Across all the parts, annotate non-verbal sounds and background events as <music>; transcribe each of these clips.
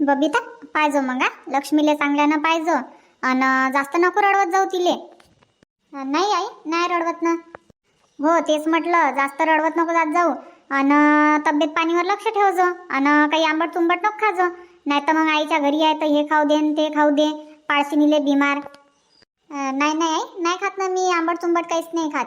बबिता पाहिजो मग हा. लक्ष्मीले चांगल्यानं पाहिजो अन जास्त नको रडवत जाऊ तिले. नाही आई नाही रडवत ना. हो तेच म्हटलं जास्त रडवत नको जात जाऊ. अन तब्येत पाणीवर लक्ष ठेवजो. अन काही आंबट तुंबट नको खाजो. नाही तर मग आईच्या घरी आहे तर हे खाऊ दे ते खाऊ दे. पाळशिनीले बिमार. नाही नाही आई नाही खात ना मी. आंबट तुंबट काहीच नाही खात.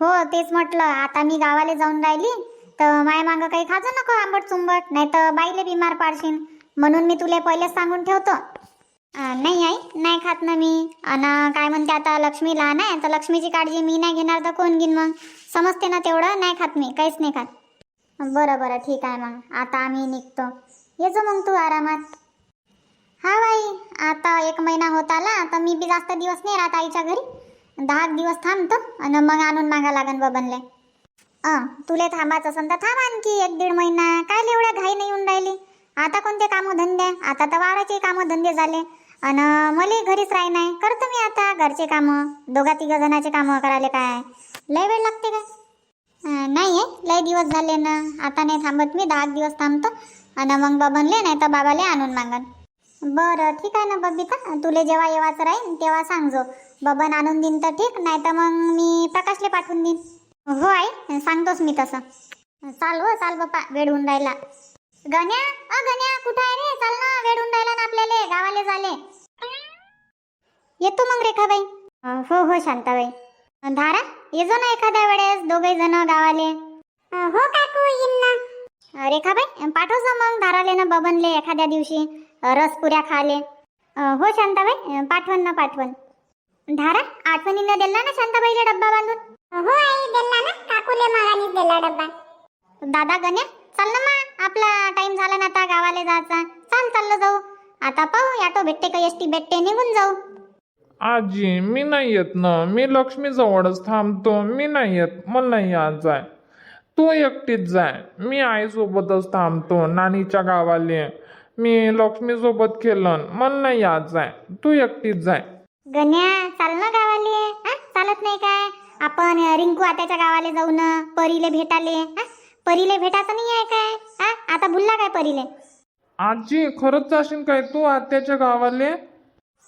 हो तेच म्हटलं. आता मी गावाला जाऊन राहिली. तर माय मागं काही खाजो नको आंबट चुंबट नाही तर बाईले बिमार पाडशीन. म्हणून मी तुला पहिलेच सांगून ठेवतो. नाही आई नाही खात ना मी. अन काय म्हणते आता लक्ष्मी लहान आहे तर लक्ष्मीची काळजी मी नाही घेणार तर कोण घेईन मग? समजते ना तेवढं नाही खात मी काहीच नाही खात. बरं बरं ठीक आहे मग. आता आम्ही निघतो. येजो मग तू आरामात. हा बाई आता एक महिना होत आला तर मी बी जास्त दिवस नाही राहत आईच्या घरी. दहा दिवस थांबतो आणि मग आणून मागा लागन बबनले. अं तुले थांबायचं असेल तर थांब आणखी एक दीड महिना. काय एवढ्या घाई नाही येऊन राहिली? आता कोणते कामं धंदे? आता तर वाराचे कामं धंदे झाले. आणि मला घरीच राही नाही करतो मी आता घरचे कामं. दोघा तिघा जणाचे कामं करायला काय? लय वेळ लागते काय? नाही आहे लय दिवस झाले ना. आता नाही थांबत मी दहा दिवस थांबतो. आणि मग बबनले नाही तर बाबाले आणून मागन. बरं ठीक आहे ना बबिता. तुले जेव्हा येवाचं राहीन तेव्हा सांगजो. बबन आणून देईन तर ठीक नाही तर मग मी प्रकाशले पाठवून देईन हो आई सांगतोच मी तसं. चाल हो चाल बाप्पा वेळ होऊन राहिला. गण्या अ गण्या कुठं आहे रे? चाल ना वेळ होऊन राहिला ना आपल्याला गावाले झाले येतो मग रेखाबाई. अं, हो हो शांताबाई. अं, धारा येजो ना एखाद्या वेळेस दोघे जण गावाले. हो काकू येईन ना. रेखाबाई पाठवजा मग धाराले ना बबनले एखाद्या दिवशी अं, रसपुऱ्या खाले. अं, हो शांताबाई अं, पाठवण ना पाठवण धारा आठवणीनं दिला ना शांताबाईला डब्बा बांधून? दादा गण्या चाल ना मा आपला टाइम झाला ना आता गावाला जायचा. चाल चाललं जाऊ. आता पाहू ऑटो भेटते का एसटी भेटते निघून जाऊ. आजी मी नाही येत ना. मी लक्ष्मी जवळच थांबतो. मी नाही येत. मला नाही आज जाय. तू एकटीच जाय. मी आईसोबतच थांबतो नानीच्या गावाले. मी लक्ष्मी सोबत खेळन मला नाही आज जाय. तू एकटीच जाय. गण्या चाल ना गावाले. हा चालत नाही काय? आपण अ, रिंकू आत्याच्या गावाले जाऊ ना. परीले भेटाले. हा परीले भेटायचं नाही आहे काय? हा? आता भुलला काय परीले? आजी खरंच जाशील काय तू आत्याच्या गावाले?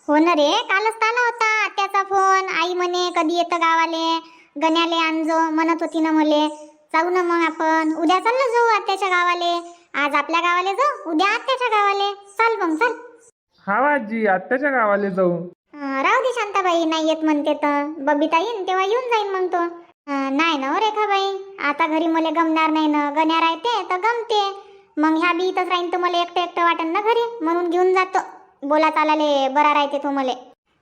हो ना रे कालच ताना होता आत्याचा फोन. आई म्हणे कधी येतं गावाले? गण्याले आणजो म्हणत होती ना मले. जाऊ ना मग आपण. उद्या चाललं जाऊ आत्याच्या गावाले. आज आपल्या गावाले जाऊ उद्या आत्याच्या गावाले. चाल मग चाल. हा आजी आत्याच्या गावाले जाऊ. अं, राहू दे शांताबाई नाही येत म्हणते तर. बबिता येईन तेव्हा येऊन जाईन मग तो. नाही ना हो रेखाबाई. आता घरी मला गमणार नाही ना. गण्या राहते तर गमते. मग ह्या बी इथंच राहीन तर मला एकटं एकटं वाटन ना घरी. म्हणून घेऊन जातो. बोला चालाले बरा राहते तो मला.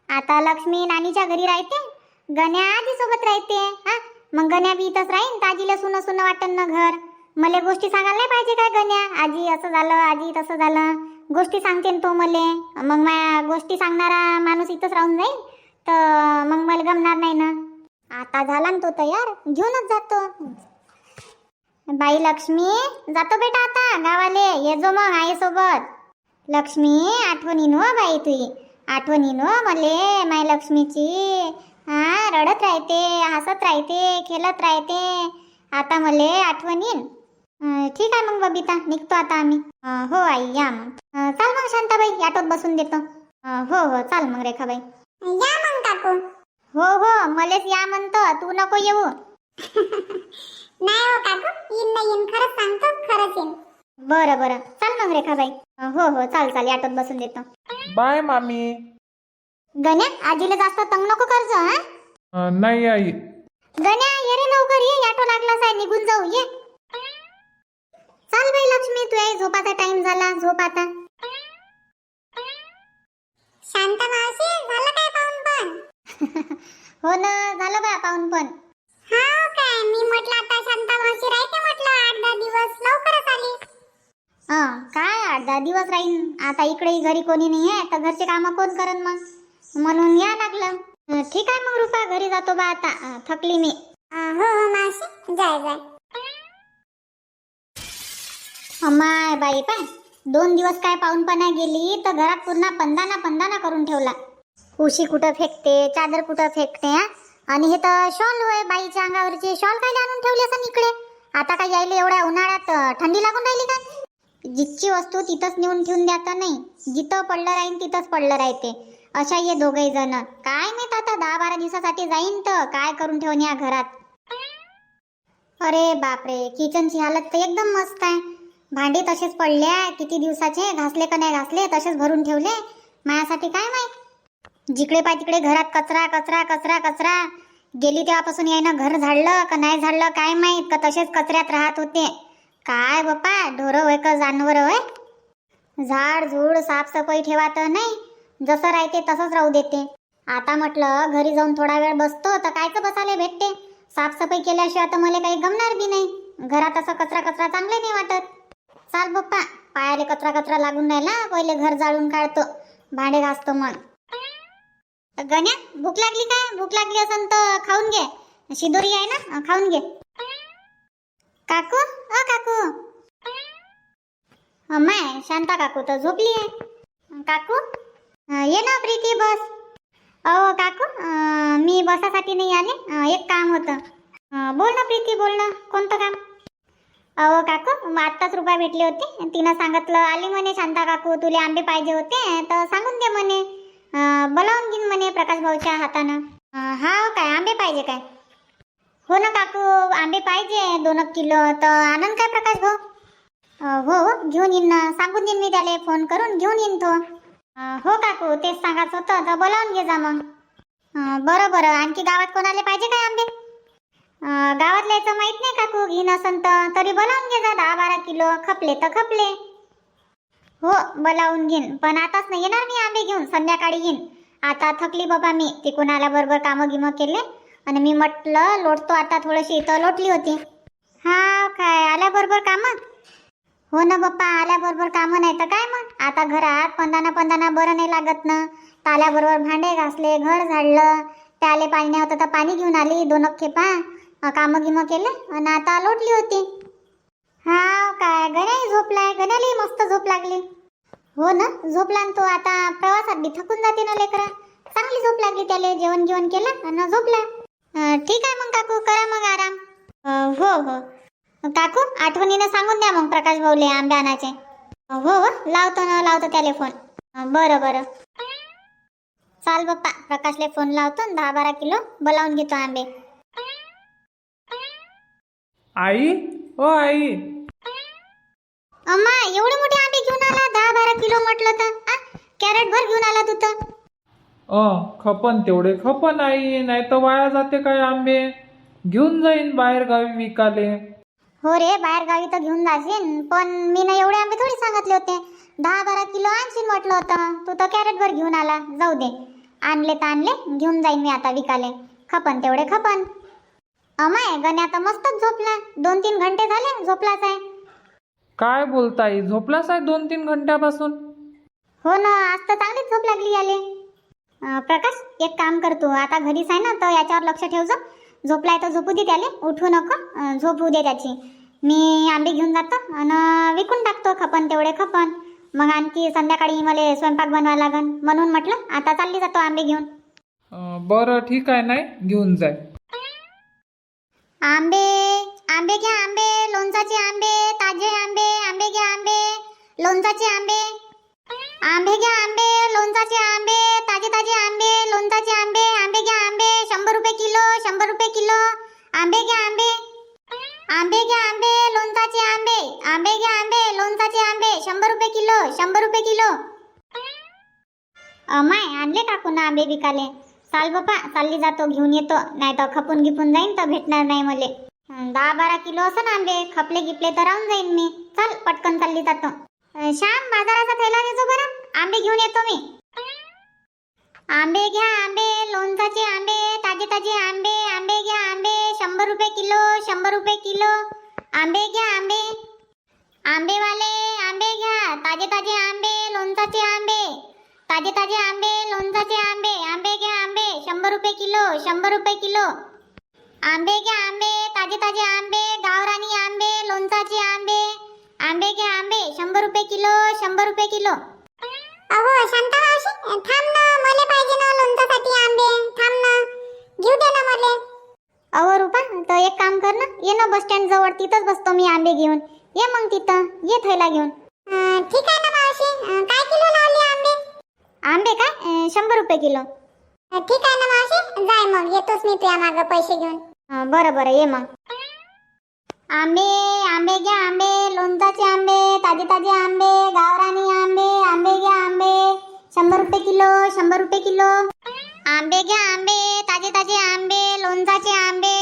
आता लक्ष्मी नानीच्या घरी राहते. गण्या आजी सोबत राहते. हा? मग गण्या बी इथंच राहीन तर आजीला सुन सुनं वाटन ना घर. मला गोष्टी सांगायला नाही पाहिजे काय गण्या? आजी असं झालं आजी तसं झालं. गोष्टी सांगते न तो मले. मग मा गोष्टी सांगणारा माणूस इथंच राहून जाईल. तर मग मला गमणार नाही ना. आता झाला ना तो तयार? घेऊनच जातो. बाई लक्ष्मी जातो बेटा आता गावाले. ये जो मग आईसोबत लक्ष्मी आठवणी नो हो बाई तुई. आठवणी नो हो मले माय लक्ष्मीची. हा रडत राहते हसत राहते खेळत राहते. आता मले आठवणीन ठीक आहे मग बबिता निघतो आता आम्ही. हो आई या मग. चाल मग शांताबाई ऑटोत बसून देतो. हो हो चाल मग रेखाबाई. या हो हो मलेच या म्हणतो. तू नको येऊ. <laughs> नाही हो काकू. येईन नाही येईन. खरंच सांगतो खरंच येईन. बरं बरं. चाल मग रेखाबाई. हो हो चाल चाल. ऑटोत बसून देतो. बाय मामी. गण्या आजीला जास्त तंग नको करजो हा? अं, नाही आई. गण्या ये रे लवकर ये. ऑटो लागलाच आहे निघून जाऊ ये. चाल बाई लक्ष्मी तू झोपाचा टाइम झाला झोप आता. हो ना झालं बा पाहून पण. हा काय? मी म्हटलं आता शांता मावशी राहते म्हटलं आठ दहा दिवस लवकरच आली. हं काय आठ दहा दिवस राहीन? आता इकडे घरी कोणी नाही आहे तर घरचे कामं कोण करन मग? म्हणून या लागलं. अं, ठीक आहे मग रुपा घरी जातो बा आता. अं, थकली मी. हो हो मावशी. जाय जाय. अम्माय बाई पाय. दोन दिवस काय पाहुणपणा गेली तर घरात पूर्ण पंदाना पंदाना करून ठेवला. उशी कुठं फेकते चादर कुठं फेकते हा? आणि हे तर शॉल होय बाईच्या अंगावरचे. शॉल काय आणून ठेवले असं इकडे? आता काय यायला एवढ्या उन्हाळ्यात थंडी लागून राहिली का? जितची वस्तू तिथंच नेऊन ठेवून द्याता नाही. जिथं पडलं राहीन तिथंच पडलं राहते. अशा ये दोघही जण. काय माहीत आता दहा बारा दिवसासाठी जाईन तर काय करून ठेवून या घरात? अरे बापरे किचनची हालत तर एकदम मस्त आहे. भांडे तसेच पडले आहे किती दिवसाचे? घासले का नाही घासले? तसेच भरून ठेवले. माझ्यासाठी काय माहीत? जिकडे पाय तिकडे घरात कचरा कचरा कचरा कचरा. गेली तेव्हापासून यायनं घर झाडलं का नाही झाडलं काय माहीत का तसेच कचऱ्यात राहत होते. काय बाप्पा ढोरं होय का जानवर होय? झाड झूड साफसफाई ठेवा तर नाही. जसं राहते तसंच राहू देते. आता म्हटलं घरी जाऊन थोडा वेळ बसतो तर कायचं बसायला भेटते? साफसफाई केल्याशिवाय तर मला काही गमणार बी नाही. घरात असं कचरा कचरा चांगले नाही वाटत. चाल बाप्पा पायाले कचरा कचरा लागून राहिला पहिले घर जाळून काढतो. भांडे घासतो मग. गण्या भूक लागली काय भूक लागली असन तर खाऊन घे. शिदोरी आहे ना? खाऊन घे. काकू? अ काकू. माय शांता काकू तर झोपली आहे. काकू? ये ना प्रीती बस. अहो काकू मी बसासाठी नाही आले. एक काम होतं. बोल ना प्रीती बोल ना. कोणतं काम? अहो काकू मग आत्ताच रुपये भेटले होते. तिनं सांगितलं आली म्हणे शांता काकू तुले आंबे पाहिजे होते तर सांगून दे म्हणे. बोलावून घेईन म्हणे प्रकाश भाऊच्या हातानं. हा काय आंबे पाहिजे काय? हो ना काकू आंबे पाहिजे दोन एक किलो. तर आनंद काय प्रकाश भाऊ? हो हो घेऊन येईन ना. सांगून देईन मी त्याला फोन करून घेऊन येईन तो. हो काकू तेच सांगायचं होतं. तर बोलावून घे जा मग. बरं बरं. आणखी गावात कोणाला पाहिजे काय आंबे? गावातल्या याचं नाही काकू घेईन असन तर. तरी बोलावून घे जा दहा बारा किलो. खपले तर खपले. हो बोलावून घेईन. पण आताच नाही येणार मी आंबे घेऊन संध्याकाळी येईन. आता थकली बाबा मी तिकून आल्याबरोबर कामं गिमं केले. आणि मी म्हटलं लोटतो आता थोडीशी इथं लोटली होती. हा काय आल्याबरोबर कामं? हो ना बाप्पा आल्याबरोबर कामं नाही तर काय मग? आता घरात पंधाना पंधाना बरं नाही लागत ना. तर आल्याबरोबर भांडे घासले घर झाडलं. त्याले पाणी नाही होतं तर पाणी घेऊन आली दोन खेपा कामं गिमं केले आणि आता लोटली होती. हा काय गण्याही झोपलाय गण्यालाही मस्त झोप लागली. हो ना? झोपला न आता प्रवासात बी थकून जाते ना लेकरा. चांगली झोप लागली त्याला जेवण जेवण केलं आणि झोपला. ठीक आहे मग काकू करा मग आराम. हो हो. काकू आठवणीनं सांगून द्या मग प्रकाश भाऊले आंबे आणायचे हो हो. लावतो ना लावतो त्याले फोन. बरं बरं. चाल बाप्पा प्रकाशले फोन लावतो दहा बारा किलो बोलावून घेतो आंबे. आई? ओ आई अम्मा एवढे मोठे आंबे घेऊन आला दहा बारा किलो म्हटलं तर आ? कॅरेट भर घेऊन आला तू तर. अ खपन तेवढे खपन आई नाही तर वाया जाते काय आंबे. घेऊन जाईन बाहेर गावी विकाले. हो रे बाहेर गावी तर घेऊन जाशील पण मी ना एवढे आंबे थोडी सांगितले होते. दहा बारा किलो आणशील म्हटलं होतं. तू तर कॅरेट भर घेऊन आला. जाऊ दे. आणले तर आणले घेऊन जाईन मी आता विकाले. खपन तेवढे खपन. अमाय गण्या तर मस्तच झोपला. दोन तीन घंटे झाले झोपलाच आहे. काय बोलताय? झोपलाच आहे दोन तीन घंट्यापासून? हो ना आज तर चांगलीच झोप लागली याले. अं, प्रकाश एक काम कर तू. आता घरीच आहे ना तर याच्यावर लक्ष ठेव जा. झोपलाय तर झोपू दे त्याले. उठू नको. अं, झोपू दे त्याची. मी आंबे घेऊन जातो आणि विकून टाकतो खपन तेवढे खपन. मग आणखी संध्याकाळी मला स्वयंपाक बनवायला लागन. म्हणून म्हटलं आता चालली जातो आंबे घेऊन. अ, बरं ठीक आहे नाही घेऊन जाय. आंबे आंबे घ्या आंबे. लोणचाचे आंबे ताजे आंबे आंबे घ्या आंबे. लोणचाचे आंबे. आंबे घ्या आंबे लोणचाचे आंबे ताजे ताजे आंबे लोणचाचे आंबे आंबे घ्या आंबे शंभर रुपये किलो शंभर रुपये किलो. आंबे घ्या आंबे. आंबे घ्या आंबे लोणचाचे आंबे. आंबे घ्या आंबे लोणचाचे आंबे शंभर रुपये किलो शंभर रुपये किलो. अमाय आणले टाकू ना आंबे विकाले. चाल बापा चालली जातो घेऊन येतो. नाही तर खपून गिपून जाईन तर भेटणार नाही मले. दहा बारा किलो असं ना आंबे खपले गिपले तर राहून जाईन मी. चल पटकन चालली जातो. श्याम बाजाराचा थैला नेजो बरं. आंबे घेऊन येतो मी. आंबे घ्या आंबे लोणचाचे आंबे ताजे ताजे आंबे आंबे घ्या आंबे शंभर रुपये किलो शंभर रुपये किलो. आंबे घ्या आंबे. आंबेवाले आंबे घ्या. ताजे ताजे आंबे लोणचाचे आंबे. ताजे ताजे आंबे लोणचाचे आंबे. आंबे घ्या आंबे शंभर रुपये किलो शंभर रुपये किलो. आंबे घ्या आंबे ताजे ताजे आंबे गावरानी आंबे लोणचाचे आंबे. आंबे घ्या आंबे. शंभर रुपये किलो शंभर रुपये किलो. अहो शांता मावशी थांब ना. मला पाहिजे ना लोणचासाठी आंबे. थांब ना. घेऊ दे ना मला. अहो रुपा तर एक काम कर ना. ये ना बस स्टँड जवळ. तिथंच बसतो मी आंबे घेऊन. ये मग तिथं. ये थैला घेऊन. ठीक आहे ना मावशी. काय किलो लावले आंबे? आंबे काय? शंभर रुपये किलो. ठीक आहे ना मावशी. जाय मग. येतोच मी तुझ्या मागं पैसे घेऊन. बरं बरं. ये मग. आंबे आंबे घ्या आंबे लोणचाचे आंबे ताजे ताजे आंबे गावरानी आंबे आंबे घ्या आंबे. शंभर रुपये किलो शंभर रुपये किलो. आंबे घ्या आंबे ताजे ताजे आंबे लोणचाचे आंबे.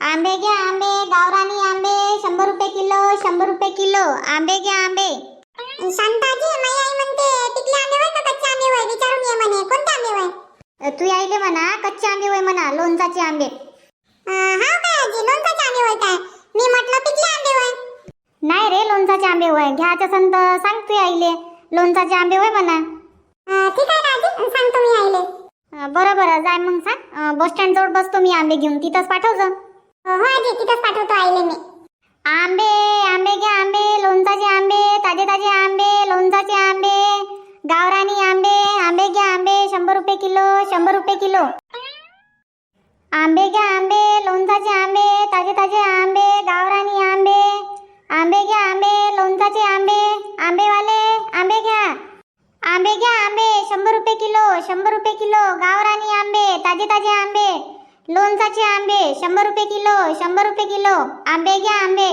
आंबे घ्या आंबे गावरानी आंबे शंभर रुपये किलो शंभर रुपये किलो. आंबे घ्या आंबे. शांताजी माई आई म्हणते टिकले आंबे होय का? कच्चे आंबे होय? विचारून ये म्हणे. कोणते आंबे होय? तू यायले म्हणा कच्चे आंबे होय म्हणा लोणचाचे आंबे. हाव काय आजी? लोणचाचे आंबे होय काय? मी म्हटलं पिकले आंबे होय नाही रे लोणचाचे आंबे होय घ्यायचं असन तर सांग तू यायले लोणचाचे आंबे होय म्हणा. ठीक आहे आजी सांगतो मी आईले. बरं बरं. जाय मग सांग बस स्टँड जवळ बसतो मी आंबे घेऊन. तिथंच पाठव जा हो हो आजी तिथंच पाठवतो आईले मी. आंबे आंबे घ्या आंबे. लोणचाचे आंबे ताजे ताजे आंबे लोणचाचे आंबे. गावरानी आंबे आंबे घ्या आंबे. शंभर रुपये किलो शंभर रुपये किलो. आंबे घ्या आंबे लोणचाचे आंबे ताजे ताजे आंबे गावरानी आंबे. आंबे घ्या आंबे लोणचाचे आंबे. आंबेवाले आंबे घ्या. आंबे घ्या आंबे शंभर रुपये किलो शंभर रुपये किलो. गावरानी आंबे ताजे ताजे आंबे. लोणचाचे आंबे शंभर रुपये किलो शंभर रुपये किलो. आंबे घ्या आंबे.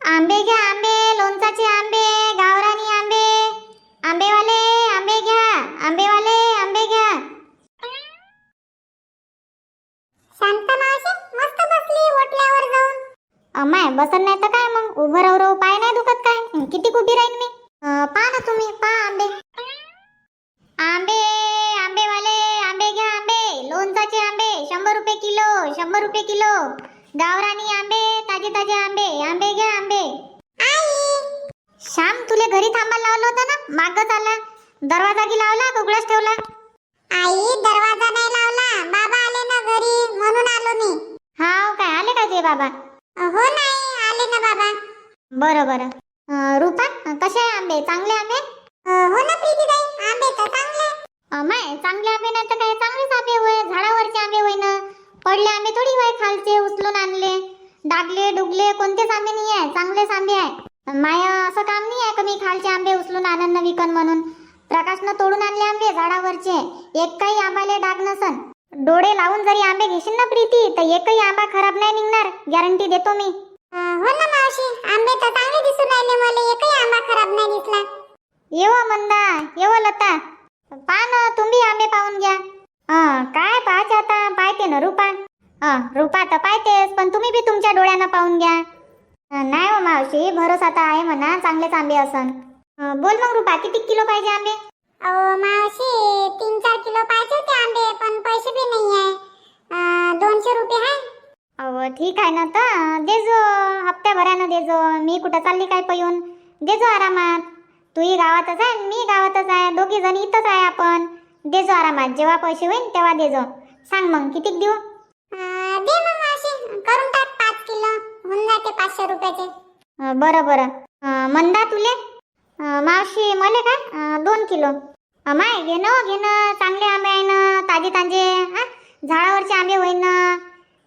आंबे घ्या आंबे लोणचाचे आंबे गावरानी आंबे. आंबेवाले आंबे घ्या. आंबेवाले आंबे घ्या शांता मावशी मस्त बसली ओटल्यावर जाऊन. अमाय बसन नाही तर काय मग? उभं राहू राहू पाय नाही दुखत काय? किती उभी राहीन मी? पा पहा ना तुम्ही पहा आंबे. आंबे आंबेवाले आंबे घ्या आंबे. लोणचाचे आंबे शंभर रुपये किलो शंभर रुपये किलो. गावरानी आंबे ताजे ताजे आंबे आंबे घ्या आंबे. श्याम तुले घरी थांबायला लावलं होतं ना? मागच आला दरवाजा की लावला उघडाच ठेवला? आई दरवाजा बाबा. हो नाही आले ना बाबा. बरं बरं. अं, रुपा अं, कसे आहे आंबे? चांगले आंबे? हो ना प्रीतीताई. आंबे तर चांगले अमाय चांगले आंबे नाही तर काय? चांगलेच आंबे होय झाडावरचे आंबे होय ना. पडले आंबे थोडी होय खालचे उचलून आणले. डागले डुगले कोणतेच आंबे नाही आहे चांगलेच आंबे आहे. माया असं काम नाही आहे का मी खालचे आंबे उचलून आनंद विकन म्हणून? प्रकाशनं तोडून आणले आंबे झाडावरचे. एक काही आंबाले डाग नसन. डोळे लावून जरी आंबे घेशील ना प्रीती तर एकही आंबा खराब नाही निघणार गॅरंटी देतो मी. हो ना मावशी आंबे तर चांगले दिसून राहिले मला एकही आंबा खराब नाही दिसला. येव मंदा येव लता. पा ना तुम्ही आंबे पाहून घ्या. हं, काय पाहायचे आता? पाहते ना रुपा. हं, रुपा तर पाहतेस पण तुम्ही बी तुमच्या डोळ्यानं पाहून घ्या. नाही हो मावशी भरोसा तर आहे म्हणा चांगलेच आंबे असन. बोल मग रुपा किती किलो पाहिजे आंबे? अहो मावशी तीन चार किलो पाहिजे होते आंबे पण पैसे बी नाही आहे दोनशे रुपये आहे अहो ठीक आहे ना तर. देजो हप्त्याभरानं देजो मी कुठं चालली काय पयून देजो आरामात. तूही गावातच आहे मी गावातच आहे. दोघी जण इथंच आहे आपण. देजो आरामात. जेव्हा पैसे होईल तेव्हा देजो सांग मग कितीक देऊ? दे मग मावशी. करून टाक पाच किलो. होऊन जाते पाचशे रुपयाचे. बरं बरं. मंदा तुले? मावशी मले काय अं, दोन किलो. माय घे ना चांगले आंबे आहे ना ताजे ताजे हा? झाडावरचे आंबे होईन ना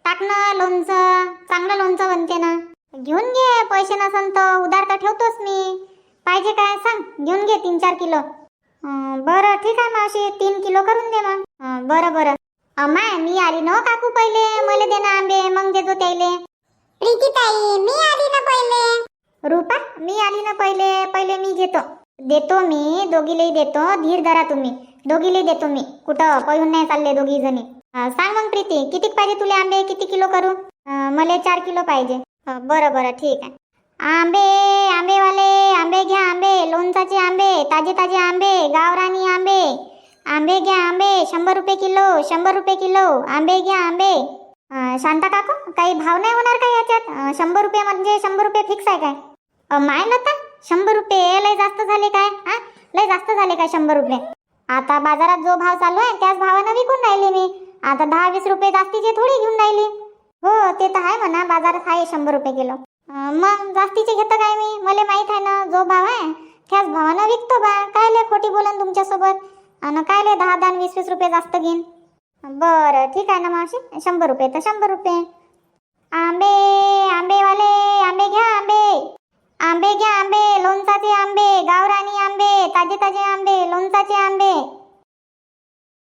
टाक ना लोणचं चांगलं लोणचं बनते ना. घेऊन घे पैसे नसन तर उधार तर ठेवतोच मी. पाहिजे काय सांग घेऊन घे तीन चार किलो. अं, बरं ठीक आहे मावशी तीन किलो करून दे मग. अं, बरं बरं. अमाय मी आली ना हो काकू पहिले. मला दे ना आंबे मग देतो त्याले. प्रीतीताई मी आली ना पहिले. रुपा मी आली ना पहिले पहिले मी घेतो. देतो मी दोघीलाही देतो. धीर धरा तुम्ही. दोघीलाही देतो मी. कुठं? पळून नाही चालले दोघी जणी सांग मग प्रीती किती पाहिजे तुला आंबे? किती किलो करू? मला चार किलो पाहिजे. बरं बरं ठीक आहे. आंबे आंबेवाले आंबे घ्या आंबे. लोणचाचे आंबे ताजे ताजे आंबे गावरानी आंबे. आंबे घ्या आंबे शंभर रुपये किलो शंभर रुपये किलो. आंबे घ्या आंबे. शांता काकू काही भाव नाही होणार का याच्यात? शंभर रुपये म्हणजे शंभर रुपये फिक्स आहे काय? माय लता शंभर रुपये. लय जास्त झाले काय? हा? लय जास्त झाले काय शंभर रुपये? आता बाजारात जो भाव चालू आहे त्याच भावानं विकून राहिले मी. आता दहा वीस रुपये जास्तीचे थोडी घेऊन राहिली. हो ते तर आहे म्हणा बाजारात आहे शंभर रुपये किलो. मग जास्तीचे घेतं काय मी? मला माहीत आहे ना जो भाव आहे त्याच भावानं विकतो बा. काय लय खोटी बोलन तुमच्यासोबत? आणि काय लय दहा दहा वीस वीस रुपये जास्त घेईन? बरं ठीक आहे ना मावशी. शंभर रुपये तर शंभर रुपये. आंबे आंबेवाले आंबे घ्या आंबे. आंबे घ्या आंबे लोणचाचे आंबे गावरानी आंबे ताजे ताजे आंबे लोणचाचे आंबे.